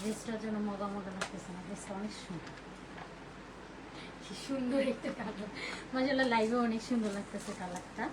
ড্রেসটার জন্য মজা মজা লাগতেছে না, ড্রেসটা অনেক সুন্দর। সুন্দর একটা কালার মাসাল্লাহ লাইভে অনেক সুন্দর লাগতেছে কালারটা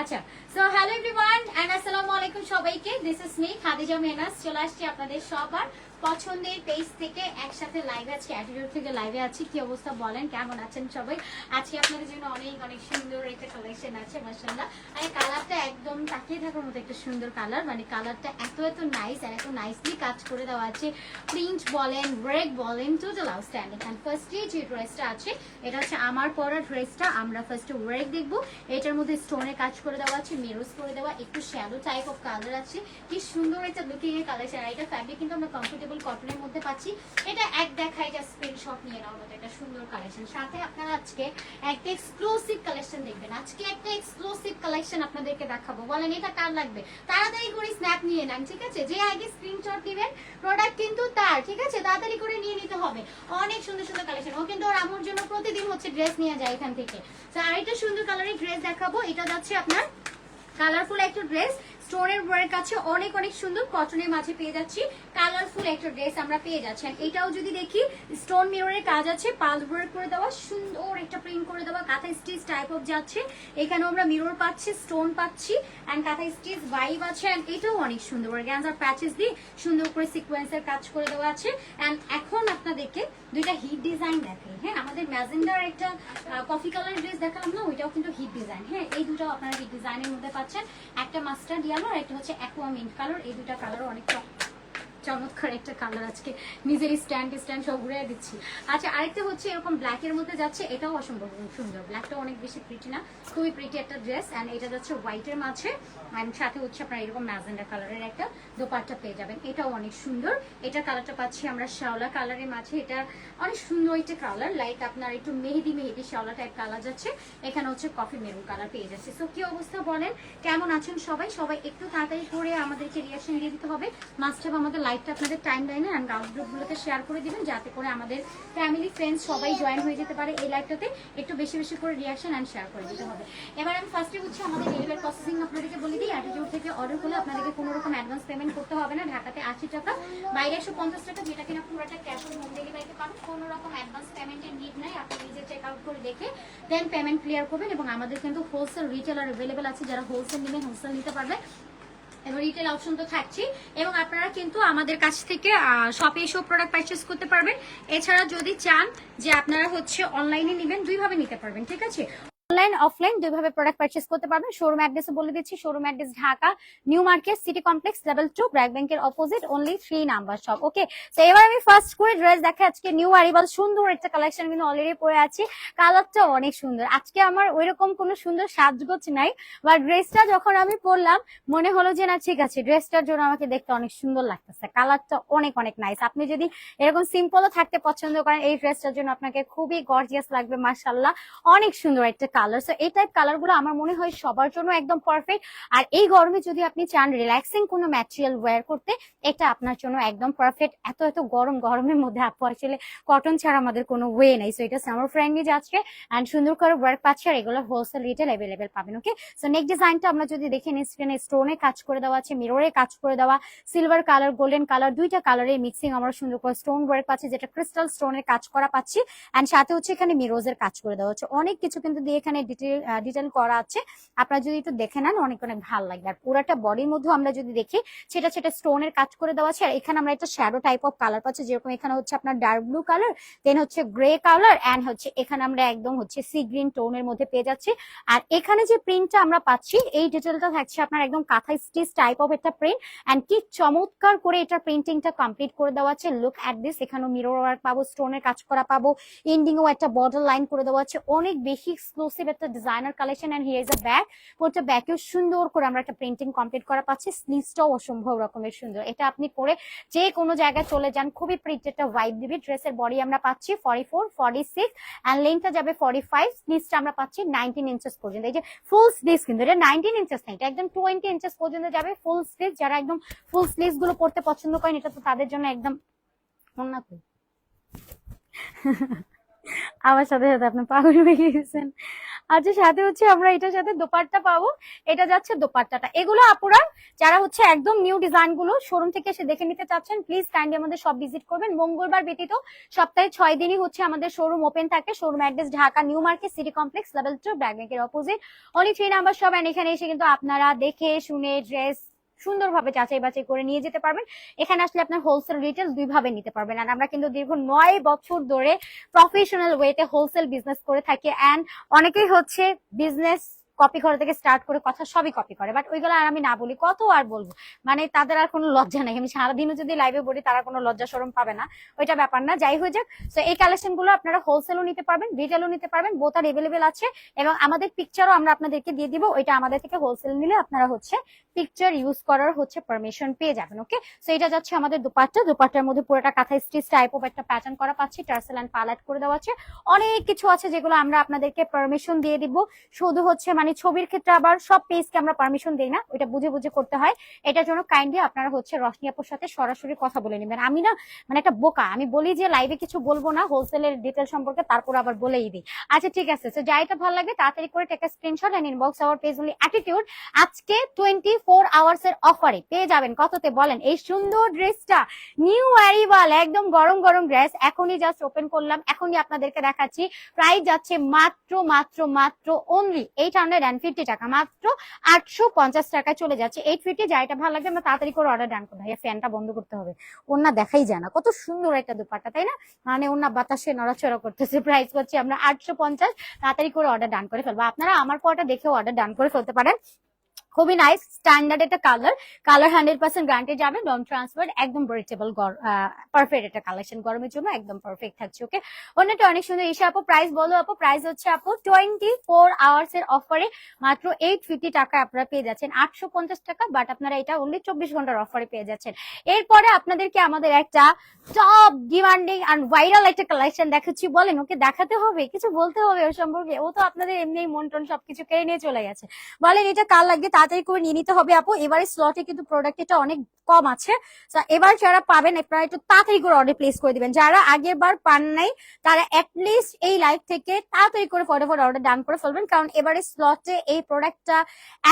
আচ্ছা সো হ্যালো এভরিওয়ান আসসালামু আলাইকুম সবাইকে। দিস ইজ মি খাদিজা মেনাস। চলে আসছি আপনাদের সবার পছন্দের পেজ থেকে একসাথে লাইভে আছি অ্যাটিটিউড থেকে লাইভে আছি। কি অবস্থা বলেন? কেমন আছেন সবাই? আজকে আপনাদের জন্য অনেক অনেক সুন্দর একটা কালেকশন আছে মাসাল্লাহ আর কালারটা একদম তাকিয়ে থাকার মতো একটা সুন্দর কালার মানে কালারটা এত এত নাইস আর এত নাইসলি কাজ করে দেওয়া আছে। প্রিন্ট বলেন ব্রেক বলেন টোটাল আউটস্ট্যান্ডিং অ্যান্ড ফার্স্টে যে ড্রেসটা আছে, এটা হচ্ছে আমার পরা ড্রেসটা আমরা ফার্স্টে ওয়ার্ক দেখব। এটার মধ্যে স্টোনে কাজ করে দেওয়া আছে মেরোজ করে দেওয়া। একটু শ্যালো টাইপ অফ কালার আছে। কি সুন্দর একটা লুকিং এর কালেকশন আর এটা ফ্যাব্রিক কিন্তু আমরা কমফোর্টেবল কটনের মধ্যে পাচ্ছি। এটা এক দেখায় যা স্ক্রিনশট নিয়ে নেওয়ার মতো একটা সুন্দর কালেকশন সাথে আপনারা আজকে একটা এক্সক্লুসিভ কালেকশন দেখবেন। আজকে একটা এক্সক্লুসিভ কালেকশন আপনাদেরকে দেখাবো। বলেন, এটা কার লাগবে? তাড়াতাড়ি করে স্ন্যাপ নিয়ে নেন, ঠিক আছে? যে আগে স্ক্রিনশট দিবেন প্রোডাক্ট কিন্তু তার, ঠিক আছে? তাড়াতাড়ি করে নিয়ে নিতে হবে। অনেক সুন্দর সুন্দর কালেকশন ও কিন্তু ওর আমুর জন্য প্রতিদিন হচ্ছে ড্রেস নিয়ে যায় এখান থেকে। তো আরেকটা সুন্দর কালারের ড্রেস দেখাবো। এটা যাচ্ছে আপনার কালারফুল একটা ড্রেস স্টোনের ওয়ার্ক কাছে অনেক অনেক সুন্দর কটনের মাঝে পেয়ে যাচ্ছি। কালারফুল একটা ড্রেস আমরা পেয়ে যাচ্ছি। এটাও যদি দেখি, স্টোন মিররের কাজ আছে, পাল ওয়ার্ক করে দেওয়া, সুন্দর একটা প্রিন্ট করে দেওয়া, কাঁথা স্টিচ টাইপ অফ যাচ্ছে। এখানে আমরা মিরর পাচ্ছি স্টোন পাচ্ছি অ্যান্ড কাঁথা স্টিচ ভাইব আছে। অ্যান্ড এটাও অনেক সুন্দর। গ্যান্সার প্যাচেস দিয়ে সুন্দর করে সিকোয়েন্সের কাজ করে দেওয়া আছে। অ্যান্ড এখন আপনাদেরকে দুইটা হিট ডিজাইন দেখে হ্যাঁ আমাদের ম্যাজেন্ডার একটা কফি কালার ড্রেস দেখালাম না, ওইটাও কিন্তু হিট ডিজাইন হ্যাঁ এই দুটো আপনারা হিট ডিজাইনের মধ্যে পাচ্ছেন। একটা মাস্টার্ড আর একটা হচ্ছে অ্যাকোয়া মিন্ট কালার এই দুটা কালারও অনেক চমৎকার একটা কালার আজকে। নিজের স্ট্যান্ড স্ট্যান্ড সব ঘুরে দিচ্ছি। আচ্ছা আরেকটা হচ্ছে এরকম ব্ল্যাক এর মধ্যে যাচ্ছে, এটাও অসম্ভব সুন্দর। ব্ল্যাকটা অনেক বেশি প্রিটি না, খুবই প্রিটি একটা ড্রেস অ্যান্ড এটা যাচ্ছে হোয়াইটের মাঝে অ্যান্ড সাথে হচ্ছে আপনার এরকম ম্যাজেন্ডা কালারের একটা দোপাট্টা পেয়ে যাবেন। এটাও অনেক সুন্দর। এটা কালারটা পাচ্ছি আমরা শ্যাওলা কালারের মাঝে। এটা অনেক সুন্দর একটা কালার লাইক আপনার একটু মেহেদি মেহেদি শ্যাওলা টাইপ কালার যাচ্ছে। এখানে হচ্ছে কফি মেরুন কালার পেয়ে যাচ্ছে। সো কি অবস্থা বলেন? কেমন আছেন সবাই? সবাই একটু তাড়াতাড়ি করে আমাদেরকে রিয়াকশন দিয়ে দিতে হবে। মাস্টার আমাদের আমাদের লাইভটা আপনাদের টাইম লাইনে অ্যান্ড গ্রাউন্ড গ্রুপগুলোতে শেয়ার করে দিবেন, যাতে করে আমাদের ফ্যামিলি ফ্রেন্ডস সবাই জয়েন হয়ে যেতে পারে এই লাইভটাতে একটু বেশি বেশি করে রিয়াকশন অ্যান্ড শেয়ার করে দিতে হবে। এবার আমি ফার্স্টে হচ্ছে আমাদের ডেলিভারি প্রসেসিং আপনাদেরকে বলে দিই অ্যাটিটিউড থেকে অর্ডার করলে আপনাদেরকে কোনো রকম অ্যাডভান্স পেমেন্ট করতে হবে না, ঢাকাতে আশি টাকা। বাইরে একশো পঞ্চাশ টাকা, যেটা কিনা পুরোটা ক্যাশ অন হোম ডেলিভারিতে পাবেন। কোনো রকম অ্যাডভান্স পেমেন্টের নিড নাই, আপনি নিজে চেক আউট করে দেখে দেন পেমেন্ট ক্লিয়ার করবেন এবং আমাদের কিন্তু হোলসেল রিটেলার অ্যাভেলেবেল আছে, যারা হোলসেল নেবেন হোলসেল নিতে পারবে। এবং রিটেল অপশন তো থাকছি। এবং আপনারা কিন্তু আমাদের কাছ থেকে শপে এসেও প্রোডাক্ট পারচেস করতে পারবেন। এছাড়া যদি চান যে আপনারা হচ্ছে অনলাইনে নেবেন, দুইভাবে নিতে পারবেন, ঠিক আছে? অনলাইন, অফলাইন দুইভাবে প্রোডাক্ট পারচেস করতে পারবেন। শোরুম অ্যাড্রেসও বলে দিচ্ছি showroom address Dhaka new market city complex level two BRAC ব্যাংকের opposite only three number shop okay তো এবার আমি ফার্স্ট করে ড্রেস দেখে আজকে নিউ আরিবাল সুন্দর একটা কালেকশন কিন্তু অলরেডি পরে আছি। কালারটা অনেক সুন্দর। আজকে আমার ওইরকম কোনো সুন্দর সাজগোজ নাই বা ড্রেসটা যখন আমি পরলাম, মনে হলো যে না, ঠিক আছে ড্রেসটার জন্য আমাকে দেখতে অনেক সুন্দর লাগতেছে। কালারটা অনেক অনেক নাইস আপনি যদি এরকম সিম্পলও থাকতে পছন্দ করেন, এই ড্রেসটার জন্য আপনাকে খুবই গর্জিয়াস লাগবে মার্শাল্লাহ অনেক সুন্দর একটা কালার সো এই টাইপ কালারগুলো আমার মনে হয় সবার জন্য একদম পারফেক্ট আর এই গরমে যদি আপনি চান রিল্যাক্সিং কোনো ম্যাটেরিয়াল ওয়্যার করতে, এটা আপনার জন্য একদম পারফেক্ট এত এত গরম, গরমের মধ্যে আপু আসলে কটন ছাড়া আমাদের কোনো ওয়ে নেই। সো এটা সামার ফ্রেন্ডলি যাচ্ছে অ্যান্ড সুন্দর করে ওয়ার্ক পাচ্ছে, আর এগুলো হোলসেল রিটেল অ্যাভেলেবেল পাবেন ওকে সো নেক্সট ডিজাইনটা আমরা যদি দেখে নিই স্ক্রিনে স্টোনে কাজ করে দেওয়া আছে মিররে কাজ করে দেওয়া সিলভার কালার গোল্ডেন কালার দুইটা কালারের মিক্সিং আমরা সুন্দর করে স্টোন ওয়ার্ক পাচ্ছি, যেটা ক্রিস্টাল স্টোনের কাজ করা পাচ্ছি। অ্যান্ড সাথে হচ্ছে এখানে মিরোজের কাজ করে দেওয়া হচ্ছে। অনেক কিছু কিন্তু দিয়ে এখানে ডিটেল ডিটেল করা আছে। আপনারা যদি একটু দেখে নেন, অনেক অনেক ভালো লাগবে। আর পুরাটা বডির মধ্যে আমরা যদি দেখি, সেটা সেটা স্টোনের কাজ করে দেওয়া আছে। আর এখানে আমরা একটা শ্যাডো টাইপ অফ কালার পাচ্ছি, যেরকম এখানে হচ্ছে আপনার ডার্ক ব্লু কালার দেন হচ্ছে গ্রে কালার অ্যান্ড হচ্ছে এখানে আমরা একদম হচ্ছে সি গ্রিন টোনের মধ্যে পেয়ে যাচ্ছি। আর এখানে যে প্রিন্টটা আমরা পাচ্ছি, এই ডিটেলটা থাকছে আপনার একদম কাঁথা স্টিচ টাইপ অফ একটা প্রিন্ট অ্যান্ড কি চমৎকার করে এটা প্রিন্টিংটা কমপ্লিট করে দেওয়া আছে। লুক অ্যাট দিস এখানেও মিরর ওয়ার্ক পাবো স্টোনের কাজ করা পাবো এন্ডিংও একটা বর্ডার লাইন করে দেওয়া আছে। অনেক বেশি এক্সক্লুসিভ একটা designer collection and here is a bag পুরোটা ব্যাগেও সুন্দর করে আমরা একটা প্রিন্টিং কমপ্লিট করা পাচ্ছি। স্লিভসটাও অসম্ভব রকমের সুন্দর। এটা আপনি পরে যে কোনো জায়গায় চলে যান, খুবই প্রিন্ট একটা হোয়াইট দিবি। ড্রেসের বডি আমরা পাচ্ছি forty four forty six and লেন্থটা যাবে ফর্টি ফাইভ স্লিভসটা আমরা পাচ্ছি নাইনটিন ইঞ্চেস পর্যন্ত। এই যে ফুল স্লিভস কিন্তু, এটা নাইনটিন ইঞ্চেস না, এটা একদম টোয়েন্টি ইঞ্চেস পর্যন্ত যাবে ফুল স্লিভ যারা একদম ফুল স্লিভসগুলো পড়তে পছন্দ করেন, এটা তো তাদের জন্য একদম কই? আমার সাথে সাথে আপনি পাগল হয়ে গেছেন। আচ্ছা সাথে হচ্ছে আমরা এটার সাথে দোপাট্টা পাবো, এটা যাচ্ছে দোপাট্টাটা। এগুলো আপুরা, যারা হচ্ছে একদম নিউ ডিজাইনগুলো শোরুম থেকে এসে দেখে নিতে চাচ্ছেন প্লিজ কাইন্ডলি আমাদের সব ভিজিট করবেন। মঙ্গলবার ব্যতীত সপ্তাহে ছয় দিনই হচ্ছে আমাদের শোরুম ওপেন থাকে showroom address Dhaka new market city complex level two bag ব্যাংকের অপোজিট অনলি থ্রি নাম্বার সব এখানে এসে কিন্তু আপনারা দেখে, শুনে ড্রেস সুন্দরভাবে যাচাই বাছাই করে নিয়ে যেতে পারবেন। এখানে আসলে আপনার হোলসেল রিটেল দুইভাবে নিতে পারবেন। আর আমরা কিন্তু দীর্ঘ নয় বছর ধরে প্রফেশনাল ওয়েতে হোলসেল বিজনেস করে থাকি। অ্যান্ড অনেকেই হচ্ছে বিজনেস কপি করা থেকে স্টার্ট করে কথা সবই কপি করে। বাট ওইগুলো আর আমি না বলি, কত আর বলব? মানে তাদের আর কোনো লজ্জা নেই। আমি সারাদিনও যদি লাইভে বলি, তারা কোনো লজ্জা সরম পাবে না। ওইটা ব্যাপার না, যাই হয়ে যাক। তো এই কালেকশনগুলো আপনারা হোলসেলও নিতে পারবেন রিটেলও নিতে পারবেন বোথ আর এভেলেবেল আছে। এবং আমাদের পিকচারও আমরা আপনাদেরকে দিয়ে দিব, ওইটা আমাদের থেকে হোলসেল নিলে আপনারা হচ্ছে পিকচার ইউজ করার হচ্ছে পারমিশন পেয়ে যাবেন ওকে সো এটা যাচ্ছে আমাদের দুপাট্টা। দুপাট্টার মধ্যে পুরোটা কাঁথা স্টিচ টাইপ অফ একটা প্যাটার্ন করা পাচ্ছি। টার্সেল অ্যান্ড পালাট করে দেওয়া আছে। অনেক কিছু আছে যেগুলো আমরা আপনাদেরকে পারমিশন দিয়ে দিব। শুধু হচ্ছে মানে ছবির ক্ষেত্রে আবার সব পেজকে আমরা পারমিশন দিই না, ওইটা বুঝে বুঝে করতে হয়। এটার জন্য কাইন্ডলি আপনারা হচ্ছে রশনি আপুর সাথে সরাসরি কথা বলে নেবেন। আমি না মানে একটা বোকা, আমি বলি যে লাইভে কিছু বলব না হোলসেলের ডিটেল সম্পর্কে তারপর আবার বলেই দিই। আচ্ছা ঠিক আছে। তো যাইটা ভালো লাগবে, তাড়াতাড়ি করে take screenshot and inbox our page only attitude আজকে টোয়েন্টি ফোর আওয়ার্স এর অফারে পেয়ে যাবেন। কততে বলেন? এই সুন্দর ড্রেসটা নিউ অ্যারিভাল একদম গরম গরম ড্রেস এখনই জাস্ট ওপেন করলাম, এখনই আপনাদেরকে দেখাচ্ছি। প্রাইস যাচ্ছে মাত্র মাত্র মাত্র only eight hundred and fifty টাকা। মাত্র আটশো পঞ্চাশ টাকায় চলে যাচ্ছে। এইট ফিফটি যাইটা ভালো লাগবে, আমরা তাড়াতাড়ি করে অর্ডার ডান করব। ভাইয়া ফ্যানটা বন্ধ করতে হবে। ওনা দেখাই যায় না। কত সুন্দর একটা দুপাট্টা, তাই না? মানে ওনা বাতাসে নড়াচড়া করতেছে। প্রাইস করছি আমরা আটশো পঞ্চাশ। তাড়াতাড়ি করে অর্ডার ডান করে ফেলব। আপনারা আমার পরটা দেখে অর্ডার ডান করে ফেলতে পারেন। খুবই নাইস স্ট্যান্ডার্ড একটা colour colour hundred percent guarantee যাবে নন ট্রান্সফার একদম ব্রেচেবল পারফেক্ট একটা কালেকশন গরমের জন্য একদম পারফেক্ট থাকছে ওকে অন্যটা অনেক সুন্দর। এসে আপু প্রাইস বলো আপু প্রাইস হচ্ছে আপু টোয়েন্টি ফোর আওয়ার্স এর অফারে মাত্র এইট ফিফটি টাকা আপনারা পেয়ে যাচ্ছেন। আটশো পঞ্চাশ টাকা বাট আপনারা এটা অনলি চব্বিশ ঘণ্টার অফারে পেয়ে যাচ্ছেন। এরপরে আপনাদেরকে আমাদের একটা টপ ডিমান্ডিং অ্যান্ড ভাইরাল একটা কালেকশন দেখাচ্ছি। বলেন, ওকে দেখাতে হবে? কিছু বলতে হবে ওর সম্পর্কে? ও তো আপনাদের এমনি মন টন সবকিছু কেড়ে নিয়ে চলে গেছে। বলেন, এটা কার লাগবে? তাড়াতাড়ি করে নিয়ে নিতে হবে আপু। এবারে স্লটে কিন্তু প্রোডাক্ট এটা অনেক কম আছে। এবার যারা পাবেন, আপনারা একটু তাড়াতাড়ি করে অর্ডার প্লেস করে দিবেন। যারা আগের বার পান নাই, তারা অ্যাটলিস্ট এই লাইভ থেকে তাড়াতাড়ি করে ফটাফট অর্ডার ডান করে ফেলবেন। কারণ এবারে স্লটে এই প্রোডাক্টটা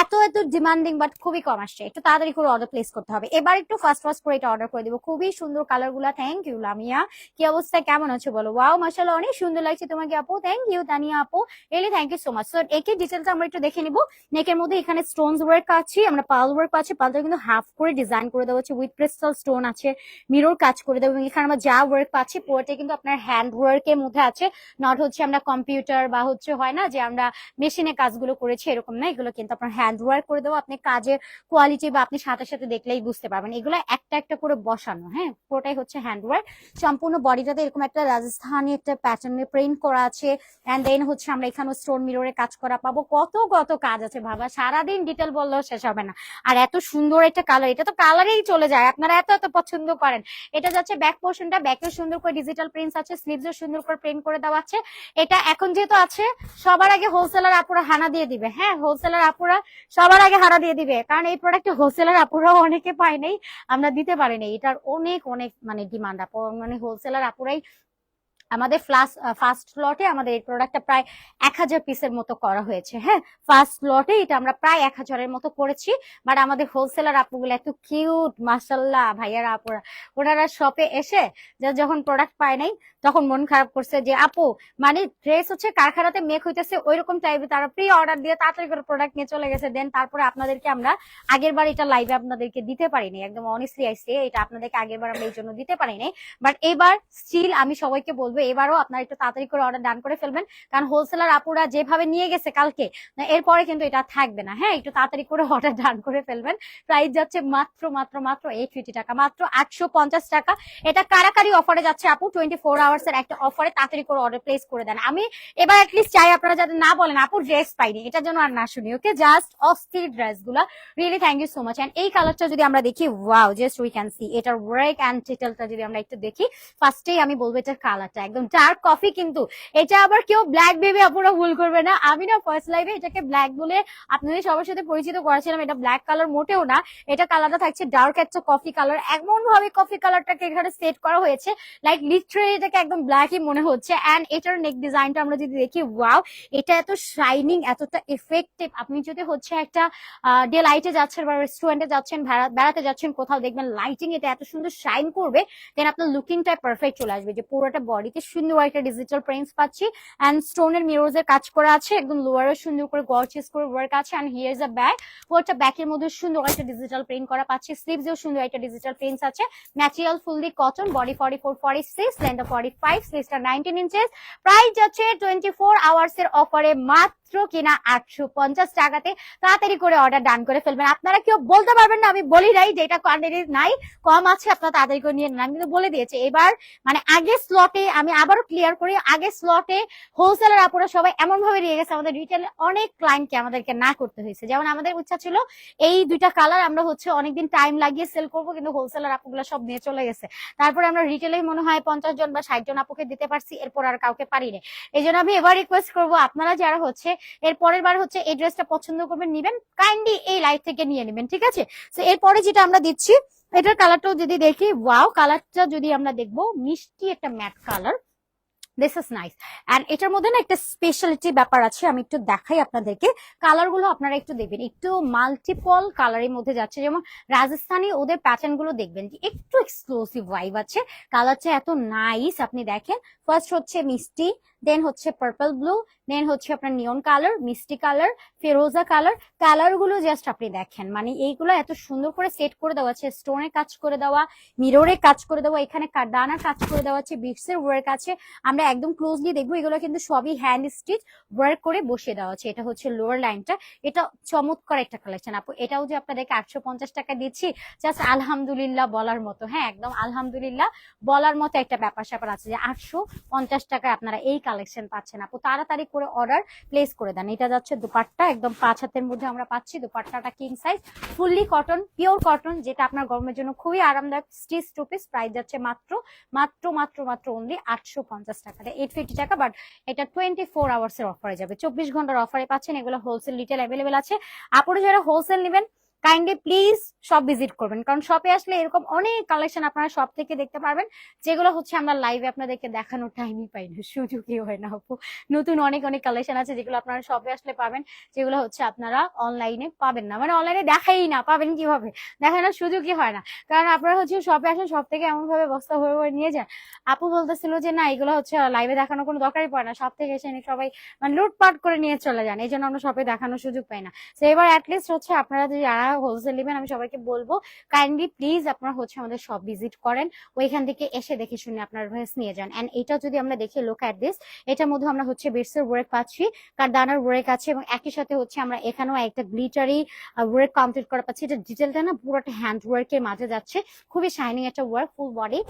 এত এত ডিমান্ডিং বাট খুবই কম আসছে। একটু তাড়াতাড়ি করে অর্ডার প্লেস করতে হবে। এবার একটু ফার্স্ট ফার্স্ট করে এটা অর্ডার করে দিব। খুবই সুন্দর কালারগুলা। Thank you Lamia. কি অবস্থা? কেমন আছে বলো? ওয়াও মাসাল্লাহ অনেক সুন্দর লাগছে তোমাকে আপু। থ্যাংক ইউ তানিয়া আপু। Really thank you so much so একে ডিটেলস আমরা একটু দেখে নিব। নেকের মধ্যে এখানে স্টোনস ওয়ার্ক আছে, আমরা পাল ওয়ার্ক আছে। পালটা কিন্তু হাফ করে ডিজাইন করে দেওয়া হচ্ছে উইথ ক্রিস্টাল স্টোন আছে মিরর কাজ করে দেবো এখানে আমরা যা ওয়ার্ক পাচ্ছি পুরোটা কিন্তু আপনার হ্যান্ড ওয়ার্কের মধ্যে আছে। নট হচ্ছে আমরা কম্পিউটার বা হচ্ছে হয় না যে আমরা মেশিনে কাজগুলো করেছি এরকম না, এগুলো কিন্তু আপনার হ্যান্ড ওয়ার্ক করে দেবো। আপনি কাজের কোয়ালিটি বা আপনি সাথে সাথে দেখলেই বুঝতে পারবেন। এগুলো একটা একটা করে বসানো হ্যাঁ পুরোটাই হচ্ছে হ্যান্ড ওয়ার্ক সম্পূর্ণ বডিটাতে এরকম একটা রাজস্থানি একটা প্যাটার্নে প্রিন্ট করা আছে অ্যান্ড দেন হচ্ছে আমরা এখানে স্টোন মিররে কাজ করা পাবো। কত কত কাজ আছে ভাবা সারাদিন ডিটেল বললেও শেষ হবে না। আর এত সুন্দর একটা কালার এটা তো কালারেই চলে যায়। আপনারা এত এত পছন্দ করেন। এটা যাচ্ছে ব্যাক পোর্শনটা ব্যাকে সুন্দর করে ডিজিটাল প্রিন্টস আছে স্লিভসও সুন্দর করে প্রিন্ট করে দেওয়া আছে। এটা এখন যেহেতু আছে, সবার আগে হোলসেলার আপুরা হানা দিয়ে দিবে। হ্যাঁ হোলসেলার আপুরা সবার আগে হানা দিয়ে দিবে। কারণ এই প্রোডাক্ট হোলসেলার আপুরাও অনেকে পায় নাই, আমরা দিতে পারি পারিনি এটার অনেক অনেক মানে ডিমান্ড আপু মানে হোলসেলার আপুরাই আমাদের ফার্স্ট লটে আমাদের এই প্রোডাক্টটা প্রায় এক হাজার পিসের মতো করা হয়েছে হ্যাঁ? ফার্স্ট লটে এটা আমরা প্রায় এক হাজারের মতো করেছি বাট আমাদের হোলসেলার আপুগুলো এত কিউট মাসাল্লাহ ভাইয়ারা, আপুরা, ওনারা শপে এসে যখন প্রোডাক্ট পায় নাই, তখন মন খারাপ করছে যে, আপু মানে ড্রেস হচ্ছে কারখানাতে মেক হইতেছে ওই রকম টাইপে তারা প্রি অর্ডার দিয়ে তাড়াতাড়ি করে প্রোডাক্ট নিয়ে চলে গেছে দেন তারপরে আপনাদেরকে আমরা আগের বার এটা লাইভে আপনাদেরকে দিতে পারিনি, একদম অনেস্টলি আইসে এটা আপনাদেরকে আগের বার আমরা এই জন্য দিতে পারিনি বাট এবার স্টিল আমি সবাইকে বলব এবারও আপনারা একটু তাড়াতাড়ি করে অর্ডার ডান করে ফেলবেন। কারণ হোলসেলার আপুরা যেভাবে নিয়ে গেছে কালকে এরপরে কিন্তু এটা থাকবে না। হ্যাঁ একটু তাড়াতাড়ি করে অর্ডার ডান করে ফেলবেন। প্রাইস যাচ্ছে মাত্র মাত্র মাত্র এইট ফিফটি টাকা, মাত্র একশো পঞ্চাশ টাকা। এটা কারাকারি অফারে যাচ্ছে আপু টোয়েন্টি ফোর আওয়ার্স এর একটা অফারে তাড়াতাড়ি করে অর্ডার প্লেস করে দেন। আমি এবার অ্যাটলিস্ট চাই আপনারা যাতে না বলেন, আপু ড্রেস পাইনি এটা যেন আর না শুনি ওকে জাস্ট অস্থির ড্রেসগুলা really thank you so much and এই কালারটা যদি আমরা দেখি wow just we can see এটার ওয়ার্ক অ্যান্ড ডিটেলটা যদি আমরা একটু দেখি ফার্স্টেই আমি বলব এটার কালারটা একদম। ডার্ক কফি কিন্তু, এটা আবার কেউ ব্ল্যাক ভেবে আপনারা ভুল করবে না। আমি না ফার্স্ট লাইভে এটাকে ব্ল্যাক বলে আপনাদের সবার সাথে পরিচিত করেছিলাম। এটা ব্ল্যাক কালার মোটেও না, এটা কালারটা থাকছে ডার্ক একটা কফি কালার এমন ভাবে কফি কালারটাকে এখানে সেট করা হয়েছে লাইক লিটারেলি এটাকে একদম ব্ল্যাকই মনে হচ্ছে। অ্যান্ড এটার নেক ডিজাইনটা আমরা যদি দেখি ওয়াও এটা এত শাইনিং এতটা এফেক্টিভ আপনি যদি হচ্ছে একটা ডে লাইটে যাচ্ছেন বা রেস্টুরেন্টে যাচ্ছেন, বেড়া- বেড়াতে যাচ্ছেন, কোথাও দেখবেন লাইটিং এটা এত সুন্দর শাইন করবে দেন আপনার লুকিংটা পারফেক্ট চলে আসবে। যে পুরোটা বডিতে সুন্দর একটা ডিজিটাল প্রিন্টস পাচ্ছি। অ্যান্ড স্টোনের মিরোজ এর কাজ করা আছে, একদম লোয়ারে সুন্দর করে গর্চেস করে ওয়ার্ক আছে। অ্যান্ড হিয়ার আ ব্যাগ পুরোটা ব্যাকের মধ্যে সুন্দর একটা ডিজিটাল প্রিন্ট করা পাচ্ছি। স্লিভসেও সুন্দর একটা ডিজিটাল প্রিন্টস আছে। Material fully cotton body forty four forty six length forty five স্লিভসটা nineteen inches price যাচ্ছে টোয়েন্টি ফোর আওয়ার্স এর অফারে মাত্র কিনা আটশো পঞ্চাশ টাকাতে তাড়াতাড়ি করে অর্ডার ডান করে ফেলবেন। আপনারা কেউ বলতে পারবেন না, আমি বলি নাই যে এটা কোয়ান্টিটি নাই, কম আছে, আপনারা তাড়াতাড়ি করে নিয়ে নেন। কিন্তু বলে দিয়েছি, এবার মানে আগে স্লটে আমি আবারও ক্লিয়ার করি আগে স্লটে হোলসেলার আপুরা সবাই এমন ভাবে নিয়ে গেছে, আমাদের রিটেল অনেক ক্লায়েন্টকে আমাদেরকে না করতে হয়েছে। যেমন আমাদের ইচ্ছা ছিল, এই দুইটা কালার আমরা হচ্ছে অনেকদিন টাইম লাগিয়ে সেল করব, কিন্তু হোলসেলার আপুগুলো সব নিয়ে চলে গেছে। তারপরে আমরা রিটেলে মনে হয় পঞ্চাশ জন বা ষাট জন আপুকে দিতে পারছি, এরপর আর কাউকে পারিনি। এই জন্য আমি এবার রিকোয়েস্ট করব, আপনারা যারা হচ্ছে এর পরের বার হচ্ছে এই ড্রেসটা পছন্দ করবেন, নিবেন কাইন্ডলি এই লাইট থেকে নিয়ে নেবেন, ঠিক আছে? তো এরপরে যেটা আমরা দিচ্ছি, এটার কালারটাও যদি দেখি ওয়াও কালারটা যদি আমরা দেখব, মিষ্টি একটা matte colour this is nice and এটার মধ্যে না একটা স্পেশালিটি ব্যাপার আছে, আমি একটু দেখাই আপনাদেরকে। কালারগুলো আপনারা একটু দেখবেন। একটু মাল্টিপল কালারের মধ্যে যাচ্ছে, যেমন রাজস্থানি ওদের প্যাটার্নগুলো দেখবেন একটু এক্সক্লুসিভ ভাইব আছে। কালারটা এত নাইস আপনি দেখেন। ফার্স্ট হচ্ছে মিষ্টি দেন হচ্ছে পার্পল ব্লু দেন হচ্ছে আপনার নিয়ন কালার মিষ্টি কালার ফেরোজা কালার কালারগুলো জাস্ট আপনি দেখেন। মানে এইগুলো এত সুন্দর করে সেট করে দেওয়া আছে স্টোনে কাজ করে দেওয়া মিররে কাজ করে দেওয়া, এখানে কারদানার কাজ করে দেওয়া আছে বিক্সের ওয়ার্ক আছে। আমরা একদম ক্লোজলি দেখব, এগুলো কিন্তু সবই হ্যান্ড স্টিচ ওয়ার্ক করে বসিয়ে দেওয়া আছে। এটা হচ্ছে লোয়ার লাইনটা এটা চমৎকার একটা কালেকশন আপু। এটাও যে আপনাদেরকে আটশো পঞ্চাশ টাকা দিচ্ছি জাস্ট আলহামদুলিল্লাহ বলার মতো। হ্যাঁ একদম আলহামদুলিল্লাহ বলার মতো একটা ব্যাপার স্যাপার আছে যে আটশো পঞ্চাশ টাকায় আপনারা এই কালেকশন পাচ্ছেন আপু, তাড়াতাড়ি করে অর্ডার প্লেস করে দেন। এটা যাচ্ছে দুপাট্টা, একদম পাঁচ হাতের মধ্যে আমরা পাচ্ছি। দুপাট্টাটা king size fully cotton pure cotton যেটা আপনার গরমের জন্য খুবই আরামদায়ক স্টিচ টু পিস প্রাইস যাচ্ছে মাত্র মাত্র মাত্র মাত্র অনলি আটশো পঞ্চাশ টাকাতে এইট ফিফটি টাকা বাট এটা টোয়েন্টি ফোর আওয়ার্স এর অফারে যাবে। চব্বিশ ঘণ্টার অফারে পাচ্ছেন, এগুলো হোলসেল রিটেল অ্যাভেলেবেল আছে। আপনারা যারা হোলসেল নেবেন কাইন্ডলি প্লিজ সব ভিজিট করবেন। কারণ শপে আসলে এরকম অনেক কালেকশন আপনারা সব থেকে দেখতে পারবেন, যেগুলো হচ্ছে আমরা লাইভে আপনাদেরকে দেখানোর টাইমই পাই না। সুযোগই হয় না আপু। নতুন অনেক অনেক কালেকশন আছে যেগুলো আপনারা শপে আসলে পাবেন, যেগুলো হচ্ছে আপনারা অনলাইনে পাবেন না। মানে অনলাইনে দেখাই না, পাবেন কীভাবে? দেখানোর সুযোগই হয় না। কারণ আপনারা হচ্ছে শপে আসেন সব থেকে এমনভাবে বস্তা হয়ে হয়ে নিয়ে যান। আপু বলতেছিল যে, না, এগুলো হচ্ছে লাইভে দেখানোর কোনো দরকারই পড়ে না। সব থেকে এসে সবাই মানে লুটপাট করে নিয়ে চলে যান। এই জন্য আমরা শপে দেখানোর সুযোগ পাই না। তো এবার অ্যাটলিস্ট হচ্ছে আপনারা যারা হোলসেল নেবেন, আমি সবাইকে বলব কাইন্ডলি প্লিজ আপনারা হচ্ছে আমাদের শপ ভিজিট করেন, ওইখান থেকে এসে দেখে শুনে আপনার ড্রেস নিয়ে যান। এন্ড এটা যদি আমরা দেখি লুক অ্যাট দিস এটার মধ্যে আমরা হচ্ছে বেডসের ওয়ার্ক পাচ্ছি, কারদানার ওয়ার্ক আছে এবং একই সাথে হচ্ছে আমরা এখানেও একটা গ্লিটারি ওয়ার্ক কমপ্লিট করা পাচ্ছি। এটা ডিটেলটা না পুরোটা হ্যান্ড ওয়ার্কের মাঝে যাচ্ছে, খুবই শাইনিং একটা ওয়ার্ক ফুল বডি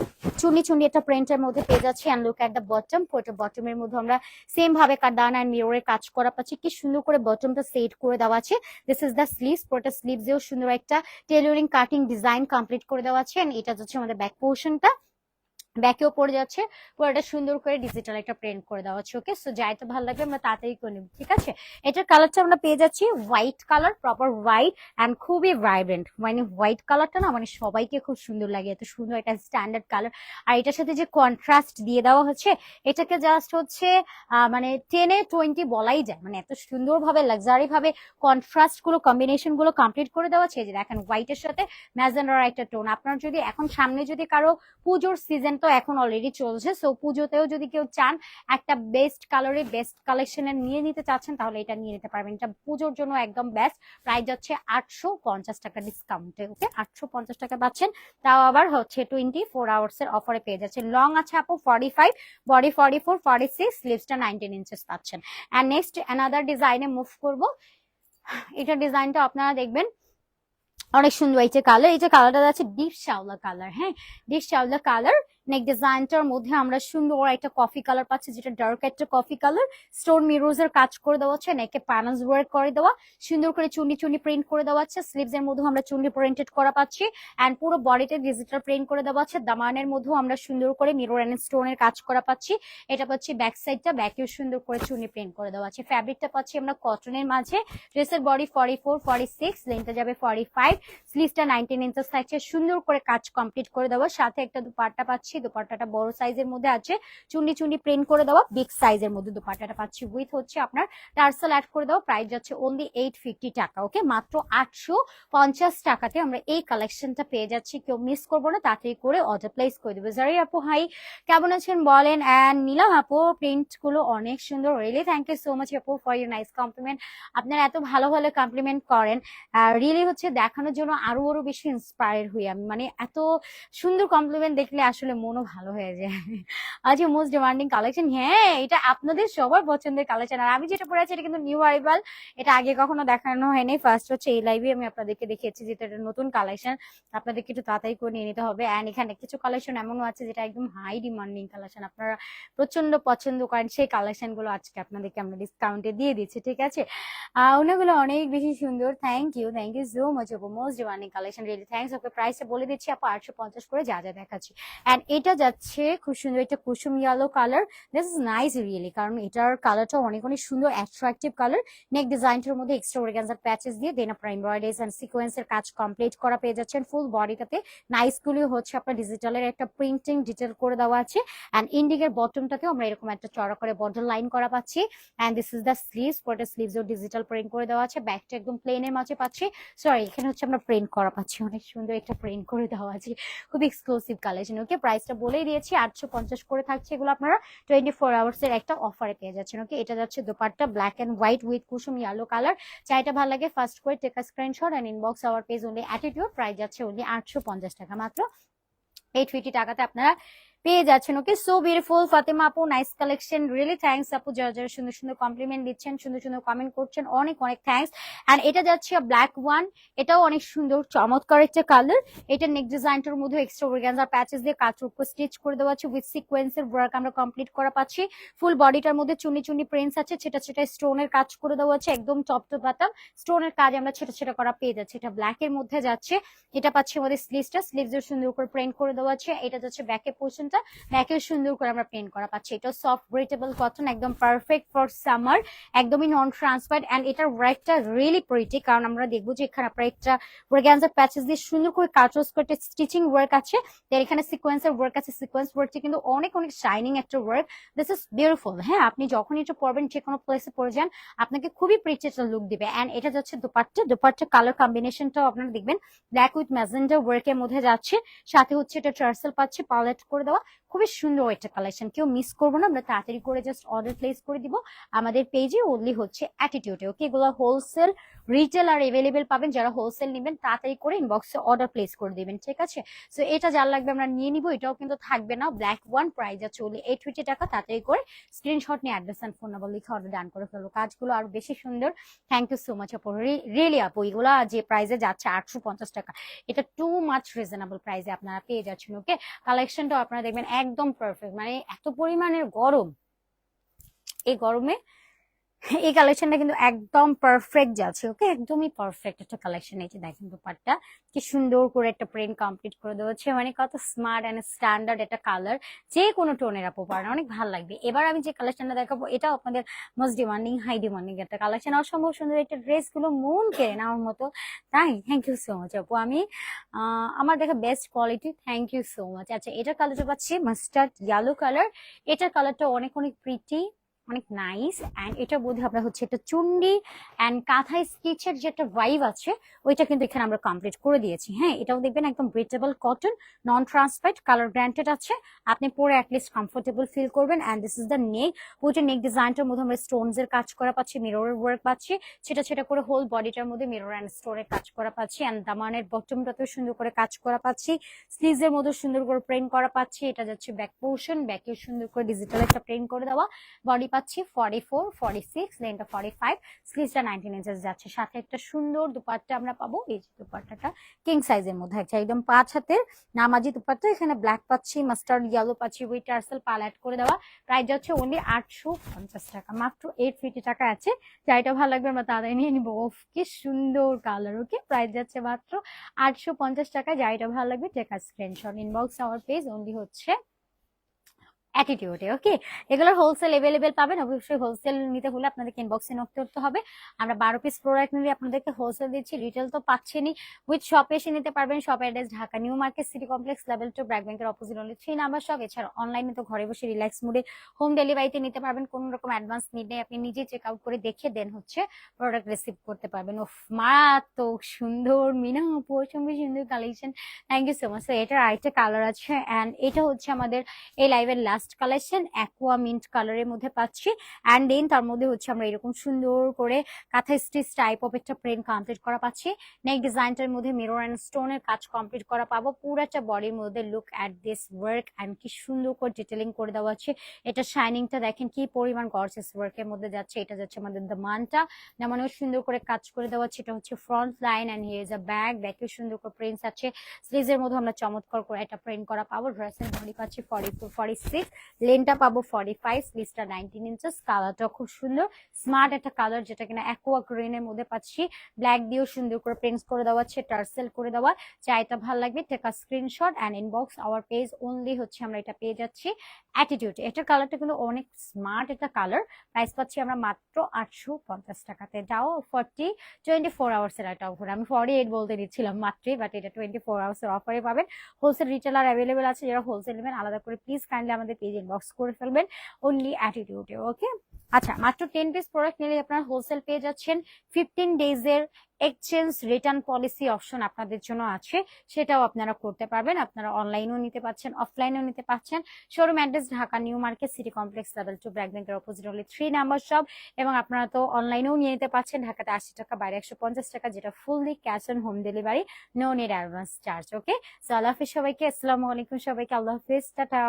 চুনি চুনি একটা প্রিন্টের মধ্যে পেয়ে যাচ্ছে and look at the bottom পুরোটা বটমের মধ্যে আমরা সেম ভাবে কার কারদানা আর মিররের কাজ করা পাচ্ছি। কি সুন্দর করে বটমটা সেট করে দেওয়া আছে। দিস ইজ দ্য স্লিভস পুরোটা স্লিভসেও সুন্দর একটা টেলরিং কাটিং ডিজাইন কমপ্লিট করে দেওয়া আছে। এটা হচ্ছে আমাদের ব্যাক পোর্শনটা ব্যাকেও পড়ে যাচ্ছে। পুরোটা সুন্দর করে ডিজিটাল একটা প্রিন্ট করে দেওয়া হচ্ছে ওকে সো যাই তো ভালো লাগবে, আমরা তাড়াতাড়ি করে নেব, ঠিক আছে? এটার কালারটা আমরা পেয়ে যাচ্ছি white colour proper white and খুবই ভাইব্রেন্ট মানে হোয়াইট কালারটা না মানে সবাইকে খুব সুন্দর লাগে, এত সুন্দর একটা স্ট্যান্ডার্ড কালার আর এটার সাথে যে কন্ট্রাস্ট দিয়ে দেওয়া হচ্ছে, এটাকে জাস্ট হচ্ছে মানে টেনে টোয়েন্টি বলাই যায় মানে এত সুন্দরভাবে লাক্সারি ভাবে কন্ট্রাস্টগুলো কম্বিনেশনগুলো কমপ্লিট করে দেওয়া এই যে দেখেন হোয়াইটের সাথে ম্যাজেন্ডার একটা টোন আপনার যদি এখন সামনে যদি কারও পুজোর সিজন তো এখন অলরেডি চলছে। সো পুজোতেও যদি কেউ চান একটা বেস্ট কালারে বেস্ট কালেকশনের নিয়ে নিতে চাচ্ছেন, তাহলে এটা নিয়ে নিতে পারবেন। এটা পুজোর জন্য একদম বেস্ট প্রাইস যাচ্ছে আটশো পঞ্চাশ টাকা ডিসকাউন্টে ওকে আটশো পঞ্চাশ টাকা পাচ্ছেন। তাও আবার হচ্ছে টোয়েন্টি ফোর আওয়ার্স এর অফারে পেয়ে যাচ্ছে লং আছে আপু forty five body forty four forty six স্লিভসটা nineteen inches পাচ্ছেন। অ্যান্ড নেক্সট অ্যানাদার ডিজাইনে মুভ করব। এটা ডিজাইনটা আপনারা দেখবেন, অনেক সুন্দর। এই যে কালার এই যে কালারটা আছে ডিপ শ্যাওলা কালার হ্যাঁ? ডিপ শ্যাওলা কালার নেক ডিজাইনটার মধ্যে আমরা সুন্দর একটা কফি কালার পাচ্ছি যেটা ডার্ক একটা কফি কালার স্টোন মিরোজ এর কাজ করে দেওয়া হচ্ছে নেকে প্যানেলস ওয়ার্ক করে দেওয়া, সুন্দর করে চুনি চুনি প্রিন্ট করে দেওয়া আছে স্লিভস এর মধ্যে আমরা চুন্নি প্রিন্টেড করা পাচ্ছি অ্যান্ড পুরো বডিতে ডিজিটাল প্রিন্ট করে দেওয়া আছে দামানের মধ্যেও আমরা সুন্দর করে মিরর এন্ড স্টোনের কাজ করা পাচ্ছি, এটা পাচ্ছি ব্যাক সাইডটা ব্যাকেও সুন্দর করে চুনি প্রিন্ট করে দেওয়া আছে ফ্যাব্রিকটা পাচ্ছি আমরা কটনের মাঝে ড্রেসের body forty four forty six লেন্থটা যাবে ফর্টি ফাইভ স্লিভসটা নাইনটিন ইঞ্চেস থাকছে, সুন্দর করে কাজ কমপ্লিট করে দেওয়া, সাথে একটা দুপাট্টা পাচ্ছি দুপাট্টাটা বড় সাইজের মধ্যে আছে। চুন্ডি চুন্ডি প্রিন্ট করে দেওয়া বিগ সাইজের মধ্যে দুপাট্টাটা পাচ্ছি। উইথ হচ্ছে আপনার টার্সেল অ্যাড করে দেওয়া প্রাইস যাচ্ছে অনলি এইট ফিফটি টাকা ওকে মাত্র আটশো পঞ্চাশ টাকাতে আমরা এই কালেকশনটা পেয়ে যাচ্ছি। কেউ মিস করব না, তাড়াতাড়ি করে অর্ডার প্লেস করে দেবো। জারি আপু হাই কেমন আছেন বলেন? অ্যান্ড নীলাম আপু প্রিন্টগুলো অনেক সুন্দর। Really thank you so much আপু ফর ইউর নাইস কমপ্লিমেন্ট আপনারা এত ভালো ভালো কমপ্লিমেন্ট করেন। রিয়েলি হচ্ছে দেখানোর জন্য আরও আরও বেশি ইন্সপায়ার হই আমি। মানে এত সুন্দর কমপ্লিমেন্ট দেখলে আসলে মনও ভালো হয়ে যায়। আচ্ছা মোস্ট ডিমান্ডিং কালেকশন হ্যাঁ এটা আপনাদের সবার পছন্দের কালেকশন আর আমি যেটা পরে আছি, এটা কিন্তু নিউ আইবাল এটা আগে কখনো দেখানো হয়নি। ফার্স্ট হচ্ছে এই লাইভে আমি আপনাদেরকে দেখিয়েছি যেটা এটা নতুন কালেকশন আপনাদেরকে একটু তাড়াতাড়ি করে নিয়ে নিতে হবে। অ্যান্ড এখানে কিছু কালেকশন এমনও আছে যেটা একদম হাই ডিমান্ডিং কালেকশন আপনারা প্রচণ্ড পছন্দ করেন সেই কালেকশনগুলো আজকে আপনাদেরকে আমরা ডিসকাউন্টে দিয়ে দিচ্ছি, ঠিক আছে? ওনাগুলো অনেক বেশি সুন্দর। Thank you thank you so much আপু most demanding collection really thanks okay প্রাইসটা বলে দিচ্ছি আপু আটশো পঞ্চাশ করে যা যা দেখাচ্ছি। অ্যান্ড এটা যাচ্ছে খুব সুন্দর একটা কুসুম yellow colour this is nice really কারণ এটার কালারটা অনেক অনেক সুন্দর অ্যাট্রাকটিভ কালার নেক ডিজাইনটার মধ্যে এক্সট্রা অর্গানজার প্যাচেস দিয়ে দেন আপনার এমব্রয়ডারিজ অ্যান্ড সিকোয়েন্সের কাজ কমপ্লিট করা পেয়ে যাচ্ছেন ফুল বডিটাতে নাইস গুলি হচ্ছে আপনার ডিজিটালের একটা প্রিন্টিং ডিটেল করে দেওয়া আছে। অ্যান্ড ইন্ডিগের বটমটাতেও আমরা এরকম একটা চড়া করে বর্ডার লাইন করা পাচ্ছি। And this is the sleeves পরে স্লিভস ও ডিজিটাল প্রিন্ট করে দেওয়া আছে। ব্যাকটা একদম প্লেনের মাঝে পাচ্ছি। সরি এখানে হচ্ছে আমরা প্রিন্ট করা পাচ্ছি। অনেক সুন্দর একটা প্রিন্ট করে দেওয়া আছে। খুব এক্সক্লুসিভ কালেকশন ওকে প্রাইসটা বলেই দিয়েছি, আটশো পঞ্চাশ করে থাকছে। এগুলো আপনারা টোয়েন্টি ফোর আওয়ার্স এর একটা অফারে পেয়ে যাচ্ছেন ওকে এটা যাচ্ছে দোপারটা ব্ল্যাক অ্যান্ড হোয়াইট উইথ কুসুম ইয়েলো কালার চাইটা ভালো লাগে ফার্স্ট করে take a screenshot and inbox our page only attitude price যাচ্ছে ওনলি আটশো পঞ্চাশ টাকা মাত্র। এই টাকাতে আপনারা পেয়ে যাচ্ছেন ওকে সো বিউটিফুল ফাতেমা আপু নাইস কালেকশন রিয়েলি থ্যাঙ্কস আপু, যারা যারা সুন্দর সুন্দর কমপ্লিমেন্ট দিচ্ছেন, সুন্দর সুন্দর কমেন্ট করছেন, অনেক অনেক থ্যাঙ্কস অ্যান্ড এটা যাচ্ছে ব্ল্যাক ওয়ান এটাও অনেক সুন্দর, চমৎকার একটা কালার এটা নেক ডিজাইনটার মধ্যে এক্সট্রা অর্গানজার প্যাচেস দিয়ে কাজ স্টিচ করে দেওয়া আছে উইথ সিকোয়েন্সের ওয়ার্ক আমরা কমপ্লিট করা পাচ্ছি। ফুল বডিটার মধ্যে চুনি চুনি প্রিন্টস আছে সেটা সেটা স্টোনের কাজ করে দেওয়া আছে, একদম চপটো পাতাম স্টোনের কাজ আমরা ছোট ছোট করা পেয়ে যাচ্ছি। এটা ব্ল্যাক এর মধ্যে যাচ্ছে, এটা পাচ্ছি আমাদের স্লিভসটা স্লিভস সুন্দর করে প্রিন্ট করে দেওয়া আছে, এটা যাচ্ছে ব্যাকের পোর্শনটা ব্যাকের সুন্দর করে আমরা প্রিন্ট করা পাচ্ছি। এটা সফট ব্রিটেবল কটন একদম পারফেক্ট ফর সামার একদমই নন ট্রান্সপারেন্ট অ্যান্ড এটার ওয়ার্কটা রিয়েলি প্রিটি কারণ আমরা দেখব যে এখানে আপনার একটা ওয়ার্গানজার প্যাচেস দিয়ে সুন্দর করে কাটরস করে স্টিচিং ওয়ার্ক আছে। এখানে সিকোয়েন্সের ওয়ার্ক আছে সিকোয়েন্স ওয়ার্কটি কিন্তু অনেক অনেক শাইনিং একটা ওয়ার্ক দিস ইজ বিউটিফুল হ্যাঁ? আপনি যখন এটা পরবেন, যে কোনো প্লেসে পরে যান, আপনাকে খুবই প্রিটি একটা লুক দিবে। অ্যান্ড এটা যাচ্ছে দুপাট্টা দুপাট্টা কালার কম্বিনেশনটাও আপনারা দেখবেন। ব্ল্যাক উইথ ম্যাজেন্ডার ওয়ার্কের মধ্যে যাচ্ছে, সাথে হচ্ছে এটা টার্সেল পাচ্ছে পালেট করে দেওয়া। খুবই সুন্দর একটা কালেকশন কেউ মিস করব না, আমরা তাড়াতাড়ি করে জাস্ট অর্ডার প্লেস করে দিব। আমাদের পেজে ওনলি হচ্ছে অ্যাটিটিউডে ওকে এগুলো হোলসেল রিটেল আর এভেলেবেল পাবেন। যারা হোলসেল নেবেন, তাড়াতাড়ি করে ইনবক্সে অর্ডার প্লেস করে দিবেন, ঠিক আছে? সো এটা যার লাগবে আমরা নিয়ে নিব, এটাও কিন্তু থাকবে না। ব্ল্যাক ওয়ান প্রাইস আছে ওনলি এইট ফিফটি টাকা। তাড়াতাড়ি করে স্ক্রিনশট নিয়ে অ্যাড্রেস অ্যান্ড ফোন নাম্বার লিখে অর্ডার ডান করে ফেলব। কাজগুলো আরও বেশি সুন্দর। থ্যাংক ইউ সো মাচ আপু। রিয়েলি আপু, এগুলো যে প্রাইসে যাচ্ছে আটশো পঞ্চাশ টাকা। এটা টু মাচ রিজনেবল প্রাইসে আপনারা পেয়ে যাচ্ছেন ওকে কালেকশনটাও আপনারা দেখবেন একদম পারফেক্ট মানে এত পরিমাণের গরম। এই গরমে এই কালেকশনটা কিন্তু একদম পারফেক্ট যাচ্ছে ওকে একদমই পারফেক্ট একটা কালেকশন এই যে দেখেন ব্যাপারটা কি সুন্দর করে একটা প্রিন্ট কমপ্লিট করে দেওয়া হচ্ছে মানে কত স্মার্ট অ্যান্ড স্ট্যান্ডার্ড একটা কালার যে কোনো টোনের আপু, পারেন, অনেক ভালো লাগবে। এবার আমি যে কালেকশনটা দেখাবো, এটাও আপনাদের মোস্ট ডিমান্ডিং হাই ডিমান্ডিং একটা কালেকশন অসম্ভব সুন্দর একটা ড্রেসগুলো, মন কেড়ে নেওয়ার মতো। তাই? থ্যাংক ইউ সো মাচ আপু। আমি আমার দেখা best quality thank you so much আচ্ছা এটার কালারটা পাচ্ছি মাস্টার্ড ইয়েলো কালার এটার কালারটা অনেক অনেক প্রিটি অনেক নাইস অ্যান্ড এটা বোধ আমরা হচ্ছে একটা চুন্ডি অ্যান্ড কাঁথা স্টিচের যে একটা ভাইব আছে, ওইটা কিন্তু এখানে আমরা কমপ্লিট করে দিয়েছি। হ্যাঁ এটাও দেখবেন একদম breathable cotton non transparent colour granted আছে। আপনি পরে অ্যাটলিস্ট কমফোর্টেবল ফিল করবেন and this is the neck ওইটা নেক ডিজাইনটার মধ্যে আমরা স্টোনস এর কাজ করা পাচ্ছি মিররের ওয়ার্ক পাচ্ছি। সেটা সেটা করে হোল বডিটার মধ্যে মিরর অ্যান্ড স্টোনের কাজ করা পাচ্ছি অ্যান্ড দামানের বটমটাতেও সুন্দর করে কাজ করা পাচ্ছি। স্লিভস এর মধ্যে সুন্দর করে প্রিন্ট করা পাচ্ছি। এটা যাচ্ছে ব্যাক পোর্শন ব্যাকে সুন্দর করে ডিজিটাল একটা প্রিন্ট করে দেওয়া। বডি পাচ্ছি ফর্টি ফোর ফর্টি সিক্স লেনটা ফর্টি ফাইভ স্লিভসটা নাইনটিন ইঞ্চেস যাচ্ছে। সাথে একটা সুন্দর দুপাট্টা আমরা পাবো। এই যে দুপাট্টাটা কিং সাইজের মধ্যে আছে। একদম পাঁচ হাতের নামাজি দুপাট্টা। এখানে ব্ল্যাক পাচ্ছি মাস্টার্ড ইয়েলো পাচ্ছি উইথ টার্সেল পাল অ্যাড করে দেওয়া। প্রাইস যাচ্ছে অনলি আটশো পঞ্চাশ টাকা। মাত্র এইট ফিফটি টাকা আছে। যাইটা ভালো লাগবে, আমরা তাড়াতাড়ি নিয়ে নিবো। ওফ, কি সুন্দর কালার ওকে প্রাইস যাচ্ছে মাত্র আটশো পঞ্চাশ টাকা। যাইটা ভালো লাগবে take a screenshot inbox our page only হচ্ছে অ্যাটিটিউডে ওকে এগুলোর হোলসেল এভেলেবেল পাবেন, অবশ্যই হোলসেল নিতে হলে আপনাদেরকে ইনবক্সে নক করতে হবে। আমরা বারো পিস প্রোডাক্ট নিলে আপনাদেরকে হোলসেল দিচ্ছি রিটেল তো পাচ্ছেনই। উইথ শপে এসে নিতে পারবেন shop address Dhaka new market city complex level two BRAC ব্যাংকের opposite only three number shop এছাড়া অনলাইনে তো ঘরে বসে রিল্যাক্স মুডে হোম ডেলিভারিতে নিতে পারবেন, কোনো রকম অ্যাডভান্স নিড নেই। আপনি নিজে চেক আউট করে দেখে দেন হচ্ছে প্রোডাক্ট রিসিভ করতে পারবেন। ও মারাত্মক সুন্দর মিনা প্রচণ্ড সুন্দর collection thank you so much এটার আরেকটা কালার আছে অ্যান্ড এটা হচ্ছে আমাদের এই লাইভের লাস্ট কালেকশন অ্যাকোয়া মিন্ট কালারের মধ্যে পাচ্ছি। অ্যান্ড দেন তার মধ্যে হচ্ছে আমরা এরকম সুন্দর করে কাঁথা স্টিচ টাইপ অফ একটা প্রিন্ট কমপ্লিট করা পাচ্ছি। নেক ডিজাইনটার মধ্যে মিরর অ্যান্ড স্টোনের কাজ কমপ্লিট করা পাবো। পুরাটা বডির মধ্যে look at this work and কি সুন্দর করে ডিটেলিং করে দেওয়া আছে। এটা শাইনিংটা দেখেন কি পরিমাণ গর্জেস ওয়ার্কের মধ্যে যাচ্ছে। এটা যাচ্ছে আমাদের দামানটা। যেমনও সুন্দর করে কাজ করে দেওয়া আছে। এটা হচ্ছে front line and here a bag ব্যাগে সুন্দর করে প্রিন্টস আছে। স্লিভসের মধ্যে আমরা চমৎকার করে একটা প্রিন্ট করা পাবো। ড্রেসের বডি পাচ্ছি ফর্টি ফোর সিক্স লেনটা পাবো ফর্টি ফাইভ স্লিভসটা নাইনটিন ইঞ্চেস কালারটা খুব সুন্দর। স্মার্ট একটা কালার যেটা কিনা অ্যাকোয়া গ্রিনের মধ্যে পাচ্ছি। ব্ল্যাক দিয়েও সুন্দর করে প্রিন্টস করে দেওয়া আছে টার্সেল করে দেওয়া। চাইটা ভালো লাগবে take a screenshot and inbox our page only হচ্ছে আমরা এটা পেয়ে যাচ্ছি। অ্যাটিটিউড এটার কালারটা কিন্তু অনেক স্মার্ট একটা কালার প্রাইস পাচ্ছি আমরা মাত্র আটশো পঞ্চাশ টাকাতে। যাও ফর্টি টোয়েন্টি ফোর আওয়ার্সের একটা অফার আমি ফর্টি এইট বলতে দিচ্ছিলাম মাত্রই বাট এটা টোয়েন্টি ফোর আওয়ার্সের অফারে পাবেন। হোলসেল রিটেলার অ্যাভেলেবেল আছে, যারা হোলসেল নেবেন, আলাদা করে প্লিজ কাইন্ডলি আমাদের পেজ ইনবক্স করে ফেলবেন অনলি অ্যাটিটিউডে ওকে আচ্ছা মাত্র টেন পিস প্রোডাক্ট নিলে আপনার হোলসেল পেয়ে যাচ্ছেন ফিফটিন ডেজের এক্সচেঞ্জ রিটার্ন পলিসি অপশন আপনাদের জন্য আছে। সেটাও আপনারা করতে পারবেন, আপনারা অনলাইনেও নিতে পাচ্ছেন অফলাইনেও নিতে পাচ্ছেন। Showroom address Dhaka new market city complex level two BRAC ব্যাংকের opposite only three number shop এবং আপনারা তো অনলাইনেও নিয়ে নিতে পাচ্ছেন, ঢাকাতে আশি টাকা, বাইরে একশো পঞ্চাশ টাকা, যেটা fully cash on home delivery no need advance charge okay so আল্লাহ হাফিজ সবাইকে, আসসালামু আলাইকুম সবাইকে, আল্লাহ হাফিজ, টাটা।